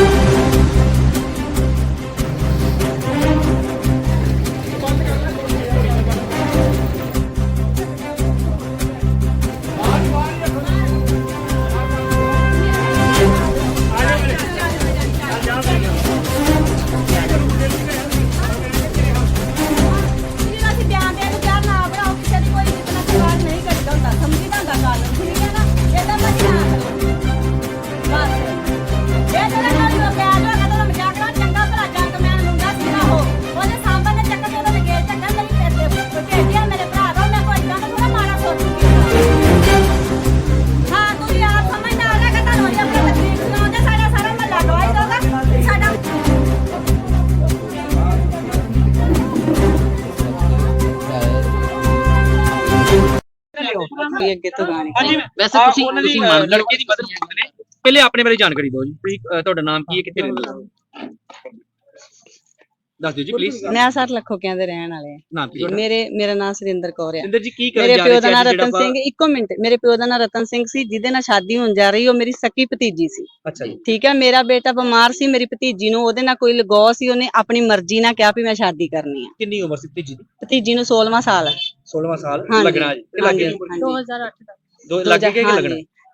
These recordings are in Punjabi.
you. ਅੱਗੇ ਤੋਂ ਗਾਣੇ। ਹਾਂਜੀ। ਵੈਸੇ ਆਹ ਤੁਸੀਂ ਉਹਨਾਂ ਦੀ, ਤੁਸੀਂ ਮੰਨ ਲੜਕੇ ਦੀ ਮਦਦ ਮੰਗਦੇ ਨੇ। ਪਹਿਲੇ ਆਪਣੇ ਬਾਰੇ ਜਾਣਕਾਰੀ ਦਿਓ ਜੀ। ਪਲੀਜ਼ ਤੁਹਾਡਾ ਨਾਮ ਕੀ ਹੈ ਕਿੱਥੇ ਰਹਿੰਦੇ ਹੋ? ਦੱਸ ਦਿਓ ਜੀ ਪਲੀਜ਼ ਨਿਆ ਸਰ ਲੱਖੋਕਿਆਂ ਦੇ ਰਹਿਣ ਵਾਲੇ ਆ। ਨਾਮ ਕੀ ਤੁਹਾਡਾ ਮੇਰੇ ਮੇਰਾ ਨਾਮ ਸੁਰਿੰਦਰ ਕੌਰ ਆ। ਸਿੰਦਰ ਜੀ ਕੀ ਕਰਨ ਮੇਰੇ ਜਾ ਪਿਓ ਰਹੇ ਦਾ ਸੀ ਨਾਮ ਅੱਜ ਜਿਹੜਾ ਰਤਨ ਆਪਾਂ- ਸਿੰਘ ਇੱਕੋ ਮਿੰਟ। ਮੇਰੇ ਪਿਓ ਦਾ ਨਾਮ ਰਤਨ ਸਿੰਘ ਸੀ ਜਿਹਦੇ ਨਾਲ ਸ਼ਾਦੀ ਹੋਣ ਜਾ ਰਹੀ ਉਹ ਮੇਰੀ ਸਕੀ ਭਤੀਜੀ ਸੀ। ਅੱਛਾ ਜੀ। ਠੀਕ ਹੈ ਮੇਰਾ ਬੇਟਾ ਬਿਮਾਰ ਸੀ ਮੇਰੀ ਭਤੀਜੀ ਨੂੰ ਉਹਦੇ ਨਾਲ ਕੋਈ ਲਗਾਅ ਸੀ ਉਹਨੇ ਆਪਣੀ ਮਰਜ਼ੀ ਨਾਲ ਕਿਹਾ ਵੀ ਮੈਂ ਸ਼ਾਦੀ ਕਰਨੀ ਆ। ਕਿੰਨੀ ਉਮਰ ਸੀ ਤੀਜੀ ਦੀ? ਭਤੀਜੀ ਨੂੰ 16ਵਾਂ ਸਾਲ ਹੈ 16ਵਾਂ ਸਾਲ ਲੱਗਣਾ ਜੀ। ਤੇ ਲੱਗੇ ਹਾਂਜੀ, ਹਾਂਜੀ। 2008 ਦਾ। ਦੋ ਲੱਗੇ ਕਿ ਲੱਗਣਾ?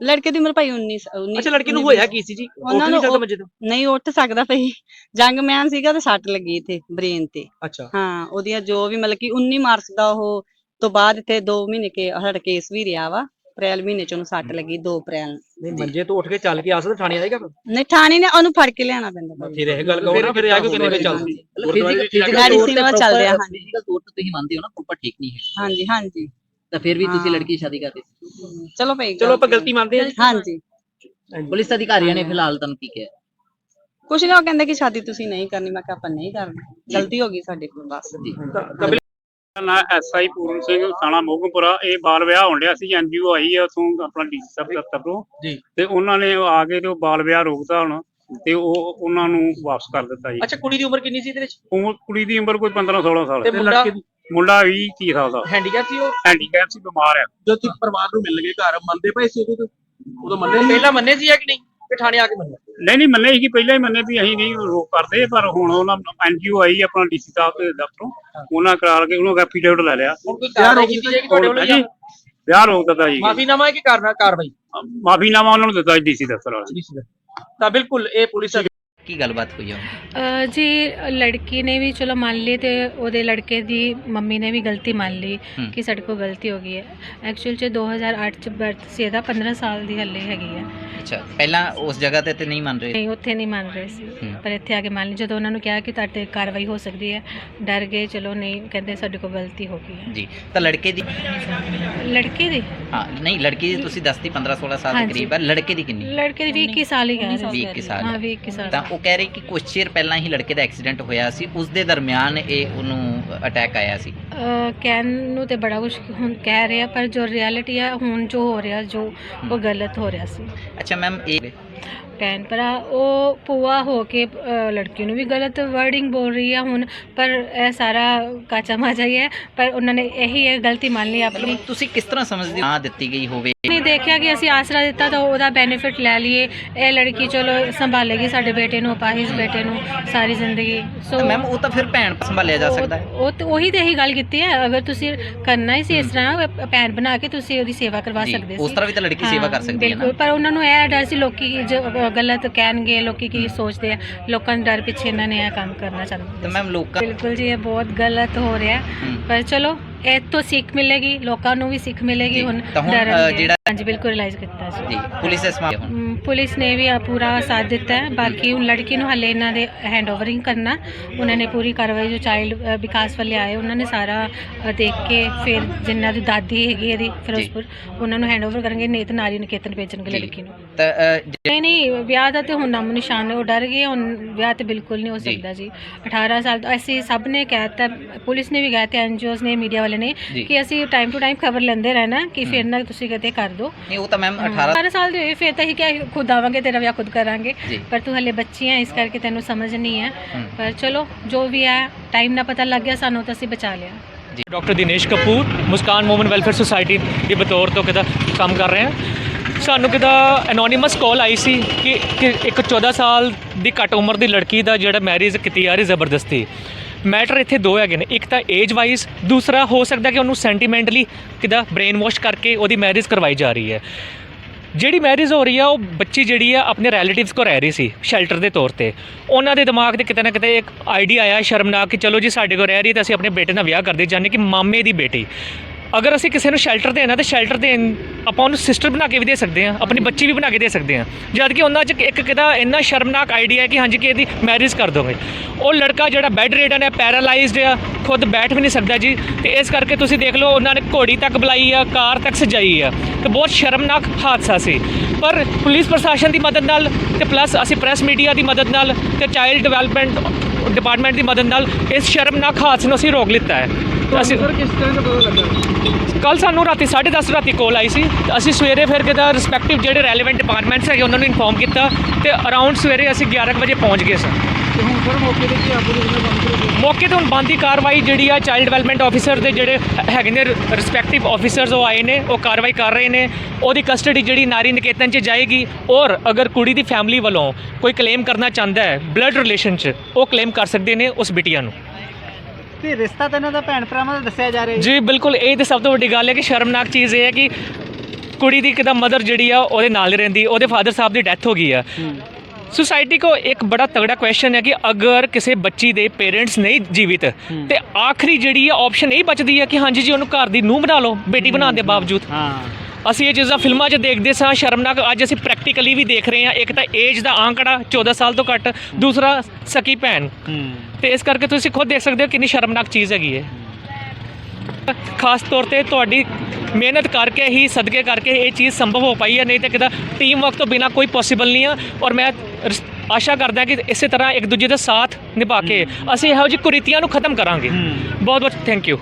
ਲੜਕੇ ਦੀ ਉਮਰ ਭਾਈ 19 19 ਅੱਛਾ ਲੜਕੇ ਨੂੰ ਹੋਇਆ ਕੀ ਸੀ ਜੀ? ਉਹਨਾਂ ਨਹੀਂ ਨੂੰ ਮੰਜੇ ਤੋਂ? ਨਹੀਂ ਉੱਠ ਸਕਦਾ ਭਾਈ। ਜੰਗ ਮੈਨ ਸੀਗਾ ਤੇ ਸੱਟ ਲੱਗੀ ਇੱਥੇ ਬ੍ਰੇਨ ਤੇ। ਅੱਛਾ। ਹਾਂ ਉਹਦੀਆਂ ਜੋ ਵੀ ਮਤਲਬ ਕਿ 19 ਮਾਰਚ ਦਾ ਉਹ ਤੋਂ ਬਾਅਦ ਇੱਥੇ 2 ਮਹੀਨੇ ਕੇ ਸਾਡਾ ਕੇਸ ਵੀ ਰਿਹਾ ਵਾ। ਅਪ੍ਰੈਲ ਮਹੀਨੇ ਚ ਉਹਨੂੰ ਸੱਟ ਲੱਗੀ 2 ਅਪ੍ਰੈਲ ਮੰਜੇ ਤੋਂ ਉੱਠ ਕੇ ਚੱਲ ਕੇ ਆ ਸਕਦਾ ਥਾਣੇ ਆਏਗਾ ਫਿਰ? ਨਹੀਂ ਠਾਣੀ ਨੇ ਉਹਨੂੰ ਫੜ ਕੇ ਲਿਆਣਾ ਪੈਂਦਾ ਭਾਈ। ਫਿਰ ਇਹ ਗੱਲ ਕਹੋ ਨਾ ਫਿਰ ਆ ਕੇ ਕਿੰਨੇ ਵਜੇ ਚੱਲਦੀ? ਮੈਡੀਸਿਨ ਨਾਲ ਚੱਲਦੇ ਆ ਹਾਂਜੀ। ਫਿਜ਼ੀਕਲ ਤੌਰ ਤੇ ਤੁਸੀਂ ਮੰਨਦੇ ਹੋ ਨਾ ਪ੍ਰੋਪਰ ਠੀਕ ਨਹੀਂ ਹੈ। ਹਾਂਜੀ ਹਾਂਜੀ। ਤਾਂ ਫਿਰ ਵੀ ਤੁਸੀਂ ਹਾਂ। ਲੜਕੀ ਦੀ ਸ਼ਾਦੀ ਕਰਦੇ ਸੀ ਚਲੋ ਭਾਈ ਚਲੋ ਆਪਾਂ ਗਲਤੀ ਮੰਨਦੇ ਹਾਂ ਜੀ। ਹਾਂਜੀ। ਪੁਲਿਸ ਅਧਿਕਾਰੀਆਂ ਨੇ ਫਿਲਹਾਲ ਤੁਹਾਨੂੰ ਕੀ ਕਿਹਾ। ਕੁਛ ਨਹੀਂ ਉਹ ਕਹਿੰਦੇ ਕਿ ਸ਼ਾਦੀ ਤੁਸੀਂ ਨਹੀਂ ਕਰਨੀ। ਮੈਂ ਕਿਹਾ ਆਪਾਂ ਨਹੀਂ ਕਰਨੀ। ਗਲਤੀ ਹੋ ਗਈ ਸਾਡੇ ਕੋਲ ਬਸ। ਤਾਂ- ਤਾਂ ਬਿਲ- ਮੇਰਾ ਨਾਂ ਐਸਆਈ ਪੂਰਨ ਸਿੰਘ ਥਾਣਾ ਮੋਗਮਪੁਰਾ ਇਹ ਬਾਲ ਵਿਆਹ ਹੋਣ ਡਿਆ ਸੀ ਐਨਜੀਓ ਆਈ ਆ ਉਥੋਂ ਆਪਣਾ ਡੀਸੀ ਸਾਹਿਬ ਦਫ਼ਤਰ ਤੋਂ। ਜੀ। ਤੇ ਉਹਨਾਂ ਨੇ ਆ ਕੇ ਤੇ ਉਹ ਬਾਲ ਵਿਆਹ ਰੋਕਦਾ ਹੁਣ। ਤੇ ਉਹ ਉਹਨਾਂ ਨੂੰ ਵਾਪਸ ਕਰ ਦਿੱਤਾ ਜੀ। ਅੱਛਾ ਕੁੜੀ ਦੀ ਉਮਰ ਕਿੰਨੀ ਸੀ ਇਹਦੇ ਵਿੱਚ? ਉਮਰ ਕੁੜੀ ਦੀ ਉਮਰ ਕੋਈ 15 16 ਸਾਲ ਤੇ ਮੁੰਡਾ? ਮੁੰਡਾ 20 30 ਸਾਲ ਦਾ ਹੈਂਡੀਕੈਪ ਸੀ ਉਹ? ਹੈਂਡੀਕੈਪ ਸੀ ਬਿਮਾਰ ਆ। ਜਦੋਂ ਤੁਸੀਂ ਪਰਿਵਾਰ ਨੂੰ ਮਿਲ ਗਏ ਘਰ ਮੰਨਦੇ ਪਏ ਸੀ ਉਦੋਂ? ਉਦੋਂ ਮੰਨੇ ਪਹਿਲਾਂ ਮੰਨੇ ਸੀ ਜਾਂ ਕਿ ਨਹੀਂ? ਕਿ ਥਾਣੇ ਆ ਕੇ ਮੰਨੇ ਨਹੀਂ ਨਹੀਂ ਮੰਨੇ ਸੀ ਕਿ ਪਹਿਲਾਂ ਹੀ ਮੰਨੇ ਵੀ ਅਸੀਂ ਨਹੀਂ ਰੋਕ ਕਰਦੇ ਪਰ ਹੁਣ ਉਹਨਾਂ ਐਨਜੀਓ ਆਈ ਆਪਣਾ ਡੀਸੀ ਸਾਹਿਬ ਦੇ ਦਫ਼ਤਰੋਂ ਉਹਨਾਂ ਕਰਾ ਕੇ ਉਹਨੂੰ ਐਫੀਡੇਵਿਟ ਲੈ ਲਿਆ। ਹੁਣ ਕੋਈ ਕਾਰਵਾਈ ਕੀਤੀ ਜਾਏਗੀ ਤੁਹਾਡੇ ਵੱਲੋਂ ਜਾਂ ਵਿਆਹ ਰੋਕ ਦਿੱਤਾ ਜੀ। ਮਾਫੀਨਾਮਾ ਹੈ ਕਿ ਕਾਰਨਾ ਕਾਰਵਾਈ? ਮਾਫੀਨਾਮਾ ਉਹਨਾਂ ਨੂੰ ਦਿੱਤਾ ਡੀਸੀ ਦਫ਼ਤਰ ਵਾਲੇ। ਤਾਂ ਬਿਲਕੁਲ ਇਹ ਪੁਲਿਸ ਕੀ ਗੱਲਬਾਤ ਹੋਈ ਹੈ ਅ, ਜੀ ਲੜਕੀ ਨੇ ਵੀ ਚਲੋ ਮੰਨ ਲਈ ਤੇ ਉਹਦੇ ਲੜਕੇ ਦੀ ਮੰਮੀ ਨੇ ਵੀ ਗਲਤੀ ਮੰਨ ਲਈ। ਕਿ ਸਾਡੇ ਕੋਲ ਗਲਤੀ ਹੋ ਗਈ ਹੈ। ਐਕਚੁਅਲ ਚ 2008 ਚ ਬਰਥ ਸੀ ਇਹਦਾ 15 ਸਾਲ ਦੀ ਹੱਲੇ ਹੈਗੀ ਹੈ। ਅੱਛਾ ਪਹਿਲਾਂ ਉਸ ਜਗ੍ਹਾ ਤੇ ਤੇ ਨਹੀਂ ਮੰਨ ਰਹੇ? ਨਹੀਂ ਉੱਥੇ ਨਹੀਂ ਮੰਨ ਰਹੇ ਸੀ। ਪਰ ਇੱਥੇ ਆ ਕੇ ਮੰਨ ਲਈ ਜਦੋਂ ਉਹਨਾਂ ਨੂੰ ਕਿਹਾ ਕਿ ਤੁਹਾਡੇ ਕਾਰਵਾਈ ਹੋ ਸਕਦੀ ਹੈ ਡਰ ਗਏ ਚਲੋ ਨਹੀਂ ਕਹਿੰਦੇ ਸਾਡੇ ਕੋਲ ਗਲਤੀ ਹੋ ਗਈ ਹੈ। ਜੀ ਤਾਂ ਲੜਕੇ ਦੀ ਲੜਕੀ ਦੀ? ਹਾਂ ਨਹੀਂ ਲੜਕੀ ਦੀ ਤੁਸੀਂ ਦੱਸਤੀ 15 16 ਸਾਲ ਦੇ ਹਾਂਜੀ। ਕਰੀਬ ਹੈ ਲੜਕੇ ਦੀ ਕਿੰਨੀ? ਲੜਕੇ ਦੀ 21 ਸਾਲ ਹੀ ਕਹਿ ਰਹੇ। ਸਾਲ। ਹਾਂ ਹੈ। 20 21 ਸਾਲ। ਤਾਂ ਉਹ ਕਹਿ ਰਹੇ ਕਿ ਕੁਝ ਚਿਰ ਪਹਿਲਾਂ ਹੀ ਲੜਕੇ ਦਾ ਐਕਸੀਡੈਂਟ ਹੋਇਆ ਸੀ। ਉਸ ਦੇ ਦਰਮਿਆਨ ਇਹ ਉਹਨੂੰ ਅਟੈਕ ਆਇਆ ਸੀ। ਅਹ ਕਹਿਣ ਨੂੰ ਤੇ ਬੜਾ ਕੁਝ ਹੁਣ ਕਹਿ ਰਿਹਾ ਪਰ ਜੋ ਰਿਐਲਿਟੀ ਆ ਹੁਣ ਜੋ ਹੋ ਰਿਹਾ ਜੋ ਉਹ ਗਲਤ ਹੋ ਰਿਹਾ ਸੀ। ਅੱਛਾ ਮੈਮ ਇਹ ਭੈਣ ਭਰਾ ਉਹ ਪੂਆ ਹੋ ਕੇ ਲੜਕੀ ਨੂੰ ਵੀ ਗਲਤ ਵਰਡਿੰਗ ਬੋਲ ਰਹੀ ਆ ਹੁਣ ਪਰ ਇਹ ਸਾਰਾ ਕਾਚਾ ਮਾਜਾ ਹੀ ਹੈ ਪਰ ਉਹਨਾਂ ਨੇ ਇਹੀ ਇਹ ਗਲਤੀ ਮੰਨ ਲਈ ਆਪਣੀ। ਤੁਸੀਂ ਕਿਸ ਤਰ੍ਹਾਂ ਸਮਝਦੇ ਹੋ? ਨਾ ਦਿੱਤੀ ਗਈ ਹੋਵੇ। ਨਹੀਂ ਦੇਖਿਆ ਕਿ ਅਸੀਂ ਆਸਰਾ ਦਿੱਤਾ ਤਾਂ ਉਹਦਾ ਬੈਨੀਫਿਟ ਲੈ ਲਈਏ। ਇਹ ਲੜਕੀ ਚਲੋ ਸੰਭਾਲੇਗੀ ਸਾਡੇ ਬੇਟੇ ਨੂੰ ਅਪਾਹਿਜ ਬੇਟੇ ਨੂੰ ਸਾਰੀ ਜ਼ਿੰਦਗੀ। ਸੋ ਮੈਮ ਉਹ ਤਾਂ ਫਿਰ ਭੈਣ ਸੰਭਾਲਿਆ ਜਾ ਸਕਦਾ ਹੈ। ਉਹ ਤੇ ਉਹੀ ਤੇ ਇਹੀ ਗੱਲ ਕੀਤੀ ਹੈ। ਅਗਰ ਤੁਸੀਂ ਕਰਨਾ ਹੀ ਸੀ ਇਸ ਤਰ੍ਹਾਂ ਭੈਣ ਬਣਾ ਕੇ ਤੁਸੀਂ ਉਹਦੀ ਸੇਵਾ ਕਰਵਾ ਜੀ ਸਕਦੇ ਸੀ। ਉਸ ਤਰ੍ਹਾਂ ਵੀ ਤਾਂ ਲੜਕੀ ਸੇਵਾ ਕਰ ਸਕਦੀ ਹੈ ਨਾ। ਬਿਲਕੁਲ ਪਰ ਉਹਨਾਂ ਨੂੰ ਇਹ ਡਰ ਸੀ ਲੋਕੀ ਜੋ ਗਲਤ ਕਹਿਣਗੇ ਲੋਕੀ ਕੀ ਸੋਚਦੇ ਆ। ਲੋਕਾਂ ਦੇ ਡਰ ਪਿੱਛੇ ਇਹਨਾਂ ਨੇ ਇਹ ਕੰਮ ਕਰਨਾ ਚਾਹੁੰਦੇ ਤਾਂ ਮੈਮ ਲੋਕਾਂ ਬਿਲਕੁਲ ਜੀ ਇਹ ਬਹੁਤ ਗਲਤ ਹੋ ਰਿਹਾ। ਹੈ। ਪਰ ਚਲੋ ਇਹ ਤੋਂ ਸਿੱਖ ਮਿਲੇਗੀ ਲੋਕਾਂ ਨੂੰ ਵੀ ਸਿੱਖ ਮਿਲੇਗੀ ਜੀ, ਹੁਣ ਤਾਂ ਹੁਣ, ਅ, ਡਰਨਗੇ। ਜਿਹੜਾ- ਹਾਂਜੀ ਬਿਲਕੁਲ ਰਿਅਲਾਈਜ਼ ਕੀਤਾ ਜੀ ਜੀ ਪੁਲਿਸ ਇਸ ਮਾਮਲੇ ਹੁਣ ਹਮ, ਪੁਲਿਸ ਨੇ ਵੀ ਆ ਪੂਰਾ ਸਾਥ ਦਿੱਤਾ ਹੈ ਬਾਕੀ ਹੁਣ ਲੜਕੀ ਨੂੰ ਹਲੇ ਇਹਨਾਂ ਦੇ ਹੈਂਡ ਓਵਰਿੰਗ ਕਰਨਾ ਉਹਨਾਂ ਨੇ ਪੂਰੀ ਕਾਰਵਾਈ ਜੋ ਚਾਈਲਡ ਵਿਕਾਸ ਵਾਲੇ ਆਏ ਉਹਨਾਂ ਨੇ ਸਾਰਾ ਅ, ਦੇਖ ਕੇ ਫਿਰ ਜਿਨ੍ਹਾਂ ਦੀ ਦਾਦੀ ਹੈਗੀ ਇਹਦੀ ਫਿਰੋਜ਼ਪੁਰ ਉਹਨਾਂ ਨੂੰ ਹੈਂਡ ਓਵਰ ਕਰਨਗੇ ਨੇਤ ਨਾਰੀ ਨਿਕੇਤਨ ਭੇਜਣਗੇ ਜੀ। ਲੜਕੀ ਨੂੰ ਤਾਂ ਅ, ਜ- ਨਹੀਂ ਨਹੀਂ ਵਿਆਹ ਦਾ ਤੇ ਹੁਣ ਨਾਮ ਨਿਸ਼ਾਨ ਹੈ ਉਹ ਡਰ ਗਏ ਹੁਣ ਵਿਆਹ ਤੇ ਬਿਲਕੁਲ ਨਹੀਂ ਹੋ ਜੀ। ਸਕਦਾ ਜੀ 18 ਸਾਲ ਤੋਂ ਅਸੀਂ ਸਭ ਨੇ ਕਹਿਤਾ ਪੁਲਿਸ ਨੇ ਵੀ ਕਹਿ ਤੇ ਐਨਜੀਓਜ਼ ਨੇ ਮੀਡੀਆ ਵਾਲੇ ਨੇ ਜੀ। ਕਿ ਅਸੀਂ ਟਾਈਮ ਟੂ ਟਾਈਮ ਖਬਰ ਲੈਂਦੇ ਰਹਿਣਾ ਕਿ ਫਿਰ ਨਾ ਤੁਸੀਂ ਕਿਤੇ ਕਰ ਦਿਓ। ਨਹੀਂ ਉਹ ਤਾਂ ਮੈਮ 18 18 ਸਾਲ ਦੇ ਹੋਏ ਫਿਰ ਤਾਂ ਹੀ ਕਿ ਖੁਦ ਆਵਾਂਗੇ ਤੇਰਾ ਵਿਆਹ ਖੁਦ ਕਰਾਂਗੇ। ਜੀ। ਪਰ ਤੂੰ ਹਲੇ ਬੱਚੀ ਹੈ ਇਸ ਕਰਕੇ ਤੈਨੂੰ ਸਮਝ ਨਹੀਂ ਹੈ। ਪਰ ਚਲੋ ਜੋ ਵੀ ਹੈ ਟਾਈਮ ਨਾਲ ਪਤਾ ਲੱਗ ਗਿਆ ਸਾਨੂੰ ਤਾਂ ਅਸੀਂ ਬਚਾ ਲਿਆ। Doctor Dinesh Kapoor Muskan woman welfare society ਦੇ ਬਤੌਰ ਤੋਂ ਕਿਦਾ ਕੰਮ ਕਰ ਰਹੇ ਹਾਂ ਸਾਨੂੰ ਕਿਦਾ ਐਨੋਨਿਮਸ ਕਾਲ ਆਈ ਸੀ ਕਿ ਕਿ ਇੱਕ 14 ਸਾਲ ਦੀ ਘੱਟ ਉਮਰ ਦੀ ਲੜਕੀ ਦਾ ਜਿਹੜਾ ਮੈਰਿਜ ਕੀਤੀ ਜਾ ਰਹੀ ਜ਼ਬਰਦਸਤੀ। ਮੈਟਰ ਇੱਥੇ ਦੋ ਹੈਗੇ ਨੇ। ਇੱਕ ਤਾਂ ਏਜ ਵਾਈਜ਼ ਦੂਸਰਾ ਹੋ ਸਕਦਾ ਕਿ ਉਹਨੂੰ ਸੈਂਟੀਮੈਂਟਲੀ ਕਿਦਾ ਬ੍ਰੇਨ ਵਾਸ਼ ਕਰਕੇ ਉਹਦੀ ਮੈਰਿਜ ਕਰਵਾਈ ਜਾ ਰਹੀ ਹੈ। ਜਿਹੜੀ ਮੈਰਿਜ ਹੋ ਰਹੀ ਆ, ਉਹ ਬੱਚੀ ਜਿਹੜੀ ਆ, ਆਪਣੇ ਰਿਲੇਟਿਵਸ ਕੋ ਰਹਿ ਰਹੀ ਸੀ ਸ਼ੈਲਟਰ ਦੇ ਤੌਰ ਤੇ। ਉਹਨਾਂ ਦੇ ਦਿਮਾਗ ਤੇ ਕਿਤੇ ਨਾ ਕਿਤੇ ਇੱਕ ਆਈਡੀਆ ਆਇਆ ਸ਼ਰਮਨਾਕ ਕਿ ਚਲੋ ਜੀ ਸਾਡੇ ਕੋ ਰਹਿ ਰਹੀ ਤਾਂ ਅਸੀਂ ਆਪਣੇ ਬੇਟੇ ਨਾਲ ਵਿਆਹ ਕਰਦੇ ਜਾਨੇ ਕਿ ਮਾਮੇ ਦੀ ਬੇਟੀ। ਅਗਰ ਅਸੀਂ ਕਿਸੇ ਨੂੰ ਸ਼ੈਲਟਰ ਦੇਣਾ ਤਾਂ ਸ਼ੈਲਟਰ ਦੇਣ ਆਪਾਂ ਉਹਨੂੰ ਸਿਸਟਰ ਬਣਾ ਕੇ ਵੀ ਦੇ ਸਕਦੇ ਹਾਂ, ਆਪਣੀ ਬੱਚੀ ਵੀ ਬਣਾ ਕੇ ਦੇ ਸਕਦੇ ਹਾਂ। ਜਦ ਕਿ ਉਹਨਾਂ 'ਚ ਇੱਕ ਕਿਦਾ ਇੰਨਾ ਸ਼ਰਮਨਾਕ ਆਈਡੀਆ ਹੈ ਕਿ ਹਾਂਜੀ ਕਿ ਇਹਦੀ ਮੈਰਿਜ ਕਰ ਦੋਗੇ। ਉਹ ਲੜਕਾ ਜਿਹੜਾ ਬੈੱਡ ਰੇਡਨ ਹੈ ਪੈਰਾਲਾਈਜ਼ਡ ਆ, ਖੁਦ ਬੈਠ ਵੀ ਨਹੀਂ ਸਕਦਾ ਜੀ। ਤੇ ਇਸ ਕਰਕੇ ਤੁਸੀਂ ਦੇਖ ਲਓ, ਉਹਨਾਂ ਨੇ ਘੋੜੀ ਤੱਕ ਬੁਲਾਈ ਆ, ਕਾਰ ਤੱਕ ਸਜਾਈ ਆ। ਤੇ ਬਹੁਤ ਸ਼ਰਮਨਾਕ ਹਾਦਸਾ ਸੀ। ਪਰ ਪੁਲਿਸ ਪ੍ਰਸ਼ਾਸਨ ਦੀ ਮਦਦ ਨਾਲ ਤੇ ਪਲੱਸ ਅਸੀਂ ਪ੍ਰੈਸ ਮੀਡੀਆ ਦੀ ਮਦਦ ਨਾਲ ਤੇ ਚਾਈਲਡ ਡਿਵੈਲਪਮੈਂਟ ਡਿਪਾਰਟਮੈਂਟ ਦੀ ਮਦਦ ਨਾਲ ਇਸ ਸ਼ਰਮਨਾਕ ਹਾਦਸੇ ਨੂੰ ਅਸੀਂ ਰੋਕ ਲਿੱਤਾ ਹੈ। ਅਸੀਂ ਸਰ ਕਿਸ ਤਰ੍ਹਾਂ ਦਾ ਪਤਾ ਲੱਗਾ? ਕੱਲ ਸਾਨੂੰ ਰਾਤੀ 10:30 ਰਾਤੀ ਕਾਲ ਆਈ ਸੀ। ਅਸੀਂ ਸਵੇਰੇ ਫਿਰ ਕਿਦਾ ਰਿਸਪੈਕਟਿਵ ਜਿਹੜੇ ਰੈਲੇਵੈਂਟ ਡਿਪਾਰਟਮੈਂਟਸ ਹੈਗੇ ਉਹਨਾਂ ਨੂੰ ਇਨਫੋਰਮ ਕੀਤਾ ਤੇ ਅਰਾਊਂਡ ਸਵੇਰੇ ਅਸੀਂ 11 ਕੁ ਵਜੇ ਪਹੁੰਚ ਗਏ ਸਾਂ ਤੇ ਹੁਣ ਸਰ ਮੌਕੇ ਤੇ ਕੀ ਆਪੋ ਦੇ ਬੰਦ ਕਰੋਗੇ ਮੌਕੇ ਤੇ ਹੁਣ ਬੰਦੀ ਕਾਰਵਾਈ ਜਿਹੜੀ ਆ ਚਾਈਲਡ ਡਿਵੈਲਪਮੈਂਟ ਆਫੀਸਰ ਦੇ ਜਿਹੜੇ ਹੈਗੇ ਨੇ ਰਿਸਪੈਕਟਿਵ ਆਫੀਸਰਸ ਉਹ ਆਏ ਨੇ ਉਹ ਕਾਰਵਾਈ ਕਰ ਰਹੇ ਨੇ। ਉਹਦੀ ਕਸਟਡੀ ਜਿਹੜੀ ਨਾਰੀ ਨਿਕੇਤਨ 'ਚ ਜਾਏਗੀ ਔਰ ਅਗਰ ਕੁੜੀ ਦੀ ਫੈਮਿਲੀ ਵੱਲੋਂ ਕੋਈ ਕਲੇਮ ਕਰਨਾ ਚਾਹੁੰਦਾ ਹੈ ਬਲੱਡ ਰਿਲੇਸ਼ਨ 'ਚ ਉਹ ਕਲੇਮ ਕਰ ਸਕਦੇ ਨੇ ਉਸ ਬਿਟੀਆ ਨੂੰ। ਤੇ ਰਿਸ਼ਤਾ ਤਾਂ ਇਹਨਾਂ ਦਾ ਭੈਣ ਭਰਾਵਾਂ ਦਾ ਦੱਸਿਆ ਜਾ ਰਿਹਾ ਜੀ। ਬਿਲਕੁਲ ਇਹ ਤੇ ਸਭ ਤੋਂ ਵੱਡੀ ਗੱਲ ਹੈ ਕਿ ਸ਼ਰਮਨਾਕ ਚੀਜ਼ ਇਹ ਹੈ ਕਿ ਕੁੜੀ ਦੀ ਕਿਦਾ ਮਦਰ ਜਿਹੜੀ ਆ ਉਹਦੇ ਨਾਲ ਰਹਿੰਦੀ ਉਹਦੇ ਫਾਦਰ ਸਾਹਿਬ ਦੀ ਡੈਥ ਹੋ ਗਈ ਆ। ਸੁਸਾਇਟੀ ਕੋ ਇੱਕ ਬੜਾ ਤਗੜਾ ਕੁਐਸਚਨ ਹੈ ਕਿ ਅਗਰ ਕਿਸੇ ਬੱਚੀ ਦੇ ਪੇਰੈਂਟਸ ਨਹੀਂ ਜੀਵਿਤ ਤੇ ਆਖਰੀ ਜਿਹੜੀ ਹੈ ਆਪਸ਼ਨ ਇਹ ਬਚਦੀ ਹੈ ਕਿ ਹਾਂਜੀ ਜੀ ਉਹਨੂੰ ਘਰ ਦੀ ਨੂੰਹ ਬਣਾ ਲਓ ਬੇਟੀ ਬਣਾਉਣ ਦੇ ਬਾਵਜੂਦ। ਹਾਂ। ਅਸੀਂ ਇਹ ਚੀਜ਼ਾਂ ਫਿਲਮਾਂ 'ਚ ਦੇਖਦੇ ਸਾਂ ਸ਼ਰਮਨਾਕ ਅੱਜ ਅਸੀਂ ਪ੍ਰੈਕਟੀਕਲੀ ਵੀ ਦੇਖ ਰਹੇ ਹਾਂ। ਇੱਕ ਤਾਂ ਏਜ ਦਾ ਆંકੜਾ 14 ਸਾਲ ਤੋਂ ਘੱਟ ਦੂਸਰਾ ਸਕੀ ਭੈਣ। ਤੇ ਇਸ ਕਰਕੇ ਤੁਸੀਂ ਖੁਦ ਦੇਖ ਸਕਦੇ ਹੋ ਕਿੰਨੀ ਸ਼ਰਮਨਾਕ ਚੀਜ਼ ਹੈਗੀ ਹੈ ਖਾਸ ਤੌਰ ਤੇ ਤੁਹਾਡੀ ਮਿਹਨਤ ਕਰਕੇ ਹੀ ਸਦਕੇ ਕਰਕੇ ਇਹ ਚੀਜ਼ ਸੰਭਵ ਹੋ ਪਾਈ ਹੈ ਨਹੀਂ ਤਾਂ ਕਿਦਾ ਟੀਮ ਵਰਕ ਤੋਂ ਬਿਨਾ ਕੋਈ ਪੋਸੀਬਲ ਨਹੀਂ ਆ। ਔਰ ਮੈਂ ਆਸ਼ਾ ਕਰਦਾ ਕਿ ਇਸੇ ਤਰ੍ਹਾਂ ਇੱਕ ਦੂਜੇ ਦਾ ਸਾਥ ਨਿਭਾ ਕੇ ਅਸੀਂ ਇਹੋ ਜਿਹੀ ਕੁਰੀਤੀਆਂ ਨੂੰ ਖਤਮ ਕਰਾਂਗੇ। ਬਹੁਤ ਬਹੁਤ ਥੈਂਕ ਯੂ